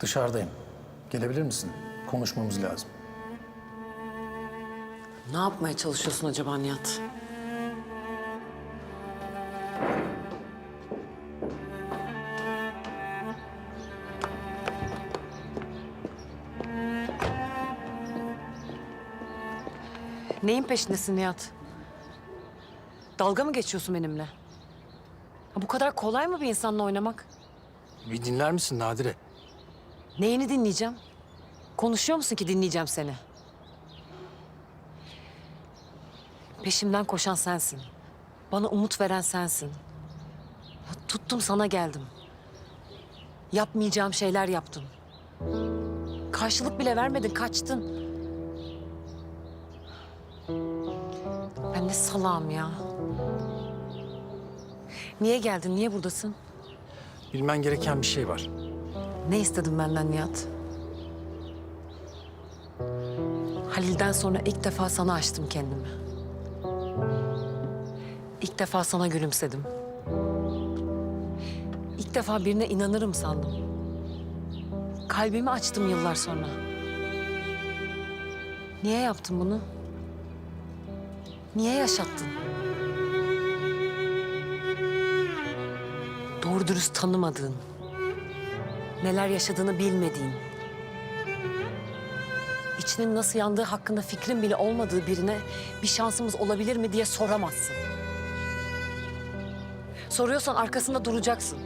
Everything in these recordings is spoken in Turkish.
Dışarıdayım. Gelebilir misin? Konuşmamız lazım. Ne yapmaya çalışıyorsun acaba Nihat? Neyin peşindesin Nihat? Dalga mı geçiyorsun benimle? Ha, bu kadar kolay mı bir insanla oynamak? Bir dinler misin Nadire? Neyini dinleyeceğim? Konuşuyor musun ki dinleyeceğim seni? Peşimden koşan sensin. Bana umut veren sensin. Tuttum sana geldim. Yapmayacağım şeyler yaptım. Karşılık bile vermedin, kaçtın. Ben ne salağım ya. Niye geldin, niye buradasın? Bilmen gereken bir şey var. Ne istedin benden Nihat? Halil'den sonra ilk defa sana açtım kendimi. İlk defa sana gülümsedim. İlk defa birine inanırım sandım. Kalbimi açtım yıllar sonra. Niye yaptın bunu? Niye yaşattın? Doğru dürüst tanımadığın, neler yaşadığını bilmediğin, içinin nasıl yandığı hakkında fikrin bile olmadığı birine bir şansımız olabilir mi diye soramazsın. Soruyorsan arkasında duracaksın.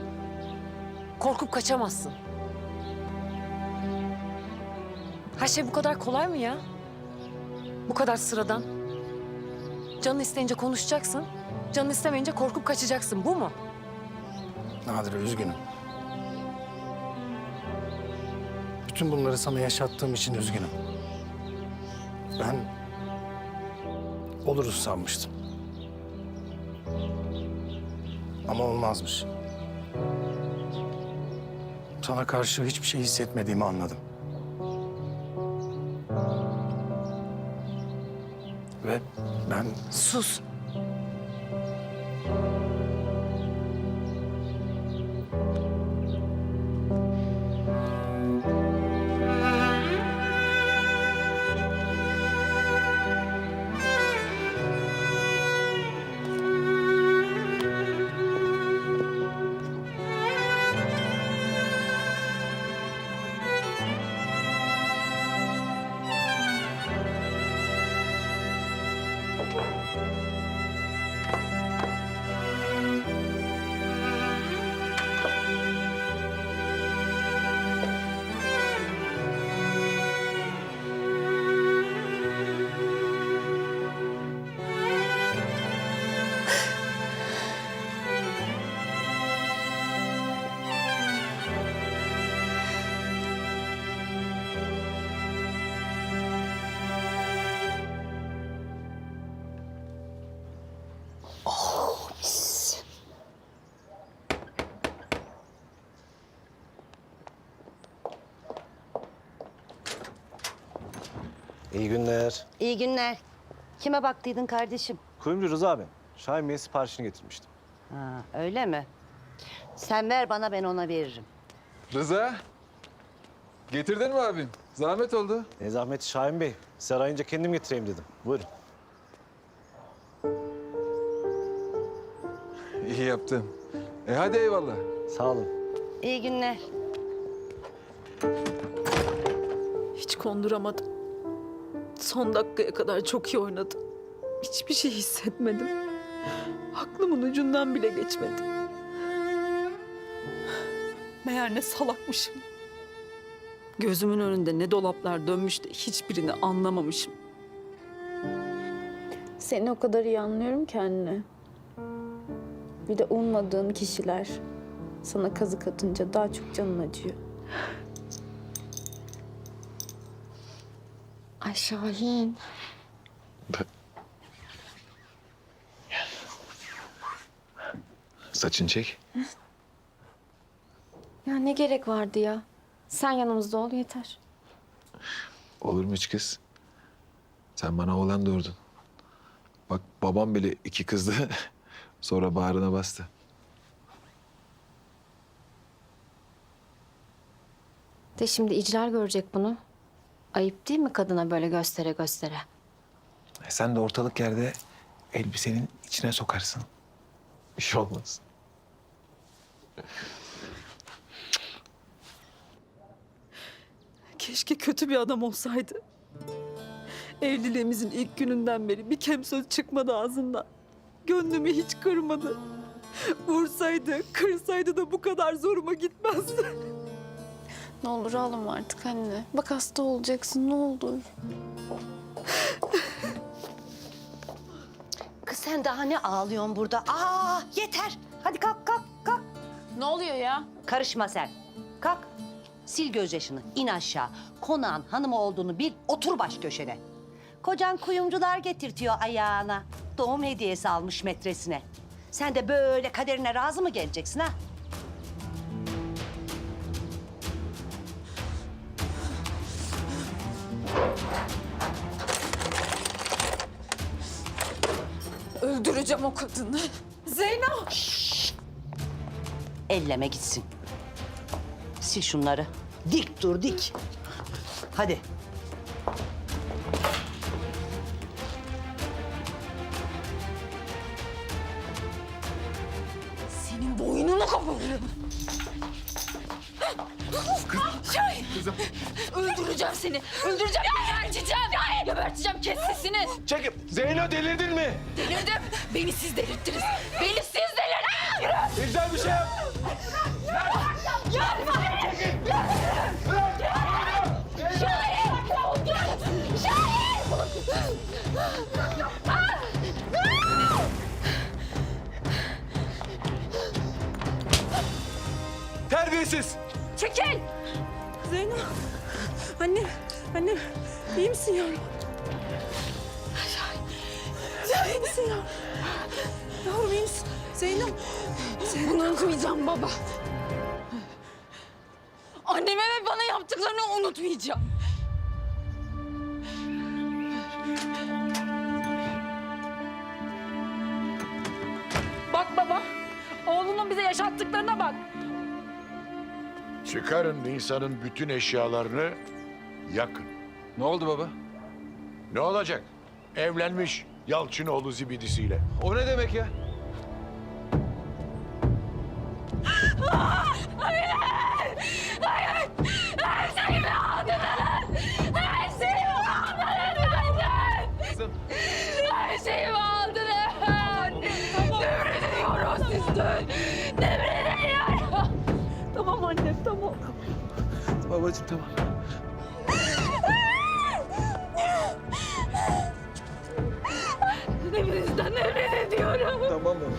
Korkup kaçamazsın. Her şey bu kadar kolay mı ya? Bu kadar sıradan. Canın isteyince konuşacaksın. Canın istemeyince korkup kaçacaksın. Bu mu? Nadire üzgünüm. Bütün bunları sana yaşattığım için üzgünüm. Ben oluruz sanmıştım. Ama olmazmış. Sana karşı hiçbir şey hissetmediğimi anladım. Ve ben Sus. İyi günler. İyi günler. Kime baktıydın kardeşim? Kuyumcu Rıza ben. Şahin Bey'in siparişini getirmiştim. Ha, öyle mi? Sen ver bana ben ona veririm. Rıza. Getirdin mi abim? Zahmet oldu. Ne zahmet Şahin Bey. Siz arayınca kendim getireyim dedim. Buyurun. İyi yaptın. E hadi eyvallah. Sağ olun. İyi günler. Hiç konduramadım. Son dakikaya kadar çok iyi oynadım. Hiçbir şey hissetmedim. Aklımın ucundan bile geçmedi. Meğer ne salakmışım. Gözümün önünde ne dolaplar dönmüş de hiçbirini anlamamışım. Seni o kadar iyi anlıyorum ki. Bir de ummadığın kişiler sana kazık atınca daha çok canın acıyor. Ay Şahin. Saçını çek. Ya ne gerek vardı ya? Sen yanımızda ol yeter. Olur mu hiç kız? Sen bana oğlan doğurdun. Bak babam bile iki kızdı. Sonra bağrına bastı. De şimdi icrar görecek bunu. Ayıp değil mi kadına böyle göstere göstere? E sen de ortalık yerde elbisenin içine sokarsın. Bir şey olmaz. Keşke kötü bir adam olsaydı. Evliliğimizin ilk gününden beri bir kem söz çıkmadı ağzından. Gönlümü hiç kırmadı. Vursaydı, kırsaydı da bu kadar zoruma gitmezdi. Ne olur ağlama artık anne. Bak hasta olacaksın ne olur. Kız sen daha ne ağlıyorsun burada? Aa yeter. Hadi kalk kalk kalk. Ne oluyor ya? Karışma sen. Kalk. Sil gözyaşını. in aşağı. Konağın hanımı olduğunu bil. Otur baş köşene. Kocan kuyumcular getirtiyor ayağına. Doğum hediyesi almış metresine. Sen de böyle kaderine razı mı geleceksin ha? Öldüreceğim o kadını. Zeyno! Elleme gitsin. Sil şunları. Dik dur dik. Hadi. Senin boynunu koparırım. Öldüreceğim seni. Öldüreceğim. Geberteceğim. Geberteceğim. Kes sesini. Çekip Zeyno delirdin mi? Delirdim. Beni siz delirttiniz. Beni siz delirdiniz. Güzel bir şey yap. Terbiyesiz. Çekil. Zeyno. Anne, anne iyi misin yavrum? Sen iyi misin yavrum? Yavrum iyi misin? Zeyno. Bunu unutmayacağım baba. Anneme ve bana yaptıklarını unutmayacağım. Bak baba, oğlunun bize yaşattıklarına bak. Çıkarın Nisan'ın bütün eşyalarını yakın. Ne oldu baba? Ne olacak? Evlenmiş Yalçınoğlu zibidisiyle. O ne demek ya? Her şeyimi aldınız. Nefret ediyorum sizden. Nefret ediyorum. Tamam anne, tamam. Babacığım tamam. Hepinizden nefret ediyorum. Tamam baba.